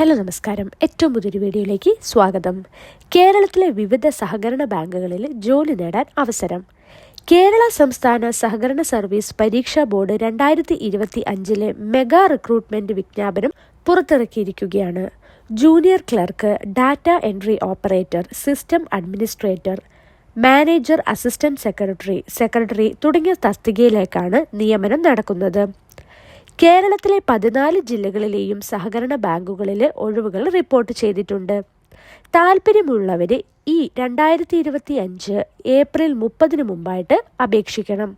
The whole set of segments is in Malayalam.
ഹലോ നമസ്കാരം. ഏറ്റവും പുതിയൊരു വീഡിയോയിലേക്ക് സ്വാഗതം. കേരളത്തിലെ വിവിധ സഹകരണ ബാങ്കുകളിൽ ജോലി നേടാൻ അവസരം. കേരള സംസ്ഥാന സഹകരണ സർവീസ് പരീക്ഷാ ബോർഡ് രണ്ടായിരത്തി ഇരുപത്തി അഞ്ചിലെ മെഗാ റിക്രൂട്ട്മെന്റ് വിജ്ഞാപനം പുറത്തിറക്കിയിരിക്കുകയാണ്. Junior clerk data entry operator system administrator manager assistant secretary secretary തുടങ്ങിയ തസ്തികയിലേക്കാണ് നിയമനം നടക്കുന്നത്. കേരളത്തിലെ പതിനാല് ജില്ലകളിലെയും സഹകരണ ബാങ്കുകളിലെ ഒഴിവുകൾ റിപ്പോർട്ട് ചെയ്തിട്ടുണ്ട്. താല്പര്യമുള്ളവരെ ഈ രണ്ടായിരത്തി ഇരുപത്തി അഞ്ച് ഏപ്രിൽ മുപ്പതിന് മുമ്പായിട്ട് അപേക്ഷിക്കണം.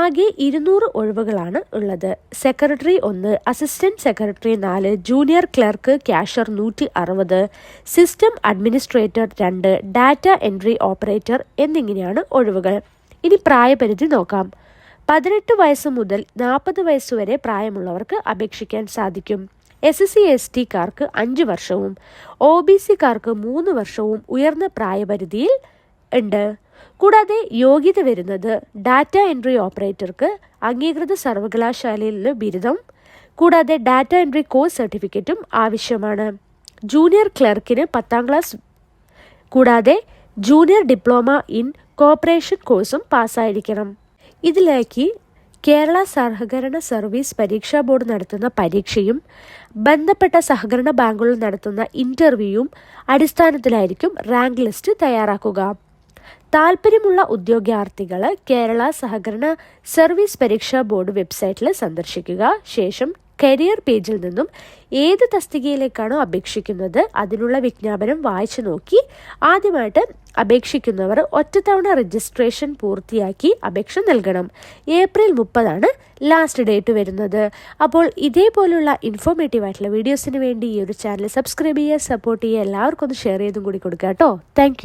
ആകെ ഇരുന്നൂറ് ഒഴിവുകളാണ് ഉള്ളത്. സെക്രട്ടറി ഒന്ന് അസിസ്റ്റന്റ് സെക്രട്ടറി നാല് ജൂനിയർ ക്ലർക്ക് ക്യാഷർ നൂറ്റി അറുപത് സിസ്റ്റം അഡ്മിനിസ്ട്രേറ്റർ രണ്ട് ഡാറ്റ എൻട്രി ഓപ്പറേറ്റർ എന്നിങ്ങനെയാണ് ഒഴിവുകൾ. ഇനി പ്രായപരിധി നോക്കാം. പതിനെട്ട് വയസ്സ് മുതൽ നാൽപ്പത് വയസ്സ് വരെ പ്രായമുള്ളവർക്ക് അപേക്ഷിക്കാൻ സാധിക്കും. എസ് സി എസ് ടിക്കാർക്ക് അഞ്ച് വർഷവും ഒ ബി സിക്കാർക്ക് മൂന്ന് വർഷവും ഉയർന്ന പ്രായപരിധിയിൽ ഉണ്ട്. കൂടാതെ യോഗ്യത വരുന്നത് ഡാറ്റ എൻട്രി ഓപ്പറേറ്റർക്ക് അംഗീകൃത സർവകലാശാലയിലെ ബിരുദം കൂടാതെ ഡാറ്റ എൻട്രി കോഴ്സ് സർട്ടിഫിക്കറ്റും ആവശ്യമാണ്. ജൂനിയർ ക്ലർക്കിന് പത്താം ക്ലാസ് കൂടാതെ ജൂനിയർ ഡിപ്ലോമ ഇൻ കോപ്പറേഷൻ കോഴ്സും പാസ്സായിരിക്കണം. ഇതിലേക്ക് കേരള സഹകരണ സർവീസ് പരീക്ഷാ ബോർഡ് നടത്തുന്ന പരീക്ഷയും ബന്ധപ്പെട്ട സഹകരണ ബാങ്കുകൾ നടത്തുന്ന ഇന്റർവ്യൂവും അടിസ്ഥാനത്തിലായിരിക്കും റാങ്ക് ലിസ്റ്റ് തയ്യാറാക്കുക. താല്പര്യമുള്ള ഉദ്യോഗാർത്ഥികൾ കേരള സഹകരണ സർവീസ് പരീക്ഷാ ബോർഡ് വെബ്സൈറ്റിൽ സന്ദർശിക്കുക. ശേഷം കരിയർ പേജിൽ നിന്നും ഏത് തസ്തികയിലേക്കാണോ അപേക്ഷിക്കുന്നത് അതിനുള്ള വിജ്ഞാപനം വായിച്ചു നോക്കി. ആദ്യമായിട്ട് അപേക്ഷിക്കുന്നവർ ഒറ്റത്തവണ രജിസ്ട്രേഷൻ പൂർത്തിയാക്കി അപേക്ഷ നൽകണം. ഏപ്രിൽ മുപ്പതാണ് ലാസ്റ്റ് ഡേറ്റ് വരുന്നത്. അപ്പോൾ ഇതേപോലുള്ള ഇൻഫോർമേറ്റീവ് ആയിട്ടുള്ള വീഡിയോസിന് വേണ്ടി ഈ ഒരു ചാനൽ സബ്സ്ക്രൈബ് ചെയ്യുക സപ്പോർട്ട് ചെയ്യുക എല്ലാവർക്കും ഒന്ന് ഷെയർ ചെയ്തും കൂടി കൊടുക്കുക കേട്ടോ. താങ്ക്